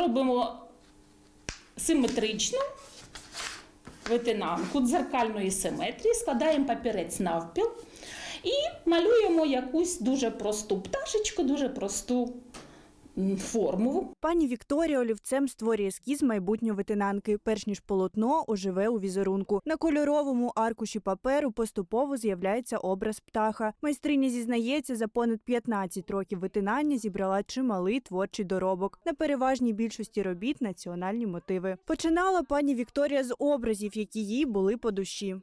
робимо симетрично витинанку дзеркальної симетрії, складаємо папірець навпіл і малюємо якусь дуже просту пташечку, дуже просту форму. Пані Вікторія олівцем створює ескіз майбутньої ветенанки, перш ніж полотно оживе у візерунку. На кольоровому аркуші паперу поступово з'являється образ птаха. Майстриня зізнається, за понад 15 років витинання зібрала чималий творчий доробок. На переважній більшості робіт національні мотиви. Починала пані Вікторія з образів, які їй були по душі.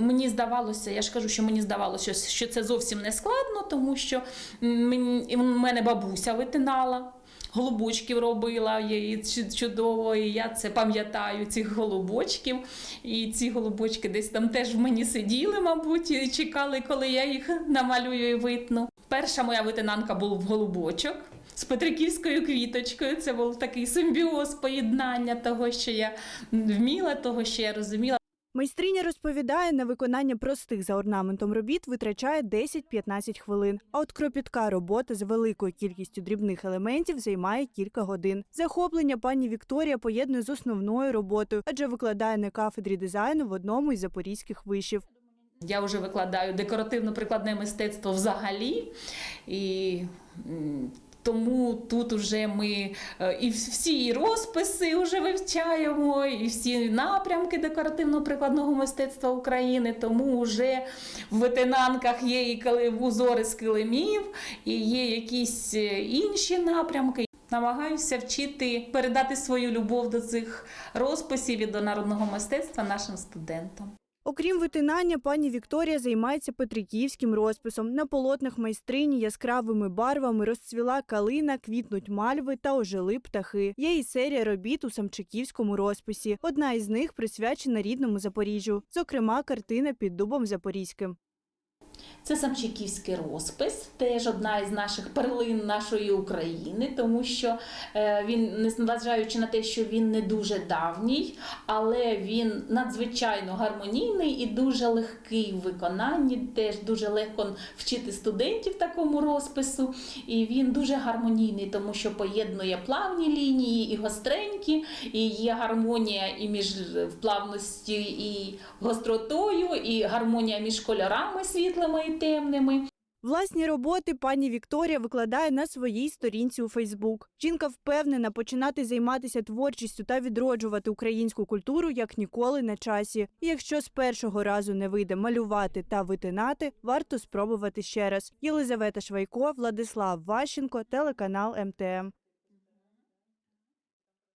Мені здавалося, я ж кажу, що мені здавалося, що це зовсім не складно, тому що в мене бабуся витинала. Голубочків робила її чудово, і я це пам'ятаю цих голубочків. І ці голубочки десь там теж в мені сиділи, мабуть, і чекали, коли я їх намалюю і витну. Перша моя витинанка був голубочок з петриківською квіточкою. Це був такий симбіоз поєднання того, що я вміла, того, що я розуміла. Майстриня розповідає, на виконання простих за орнаментом робіт витрачає 10-15 хвилин. А от кропітка робота з великою кількістю дрібних елементів займає кілька годин. Захоплення пані Вікторія поєднує з основною роботою, адже викладає на кафедрі дизайну в одному із запорізьких вишів. Я вже викладаю декоративно-прикладне мистецтво взагалі. І тому тут вже ми е, і всі розписи вже вивчаємо, і всі напрямки декоративно-прикладного мистецтва України. Тому вже в ветенанках є і узори з килимів, і є якісь е, інші напрямки. Намагаюся вчити передати свою любов до цих розписів і до народного мистецтва нашим студентам. Окрім витинання, пані Вікторія займається петриківським розписом. На полотнах майстрині яскравими барвами розцвіла калина, квітнуть мальви та ожили птахи. Є і серія робіт у самчиківському розписі. Одна із них присвячена рідному Запоріжжю, зокрема, картина під дубом Запорізьким. Це самчиківський розпис, теж одна із наших перлин нашої України, тому що е, він, незважаючи на те, що він не дуже давній, але він надзвичайно гармонійний і дуже легкий в виконанні. Теж дуже легко вчити студентів такому розпису. І він дуже гармонійний, тому що поєднує плавні лінії і гостренькі, і є гармонія і між плавності і гостротою, і гармонія між кольорами світлими і темними. Власні роботи пані Вікторія викладає на своїй сторінці у Фейсбук. Жінка впевнена починати займатися творчістю та відроджувати українську культуру як ніколи на часі. І якщо з першого разу не вийде малювати та витинати, варто спробувати ще раз. Єлизавета Швайко, Владислав Ващенко, телеканал МТМ.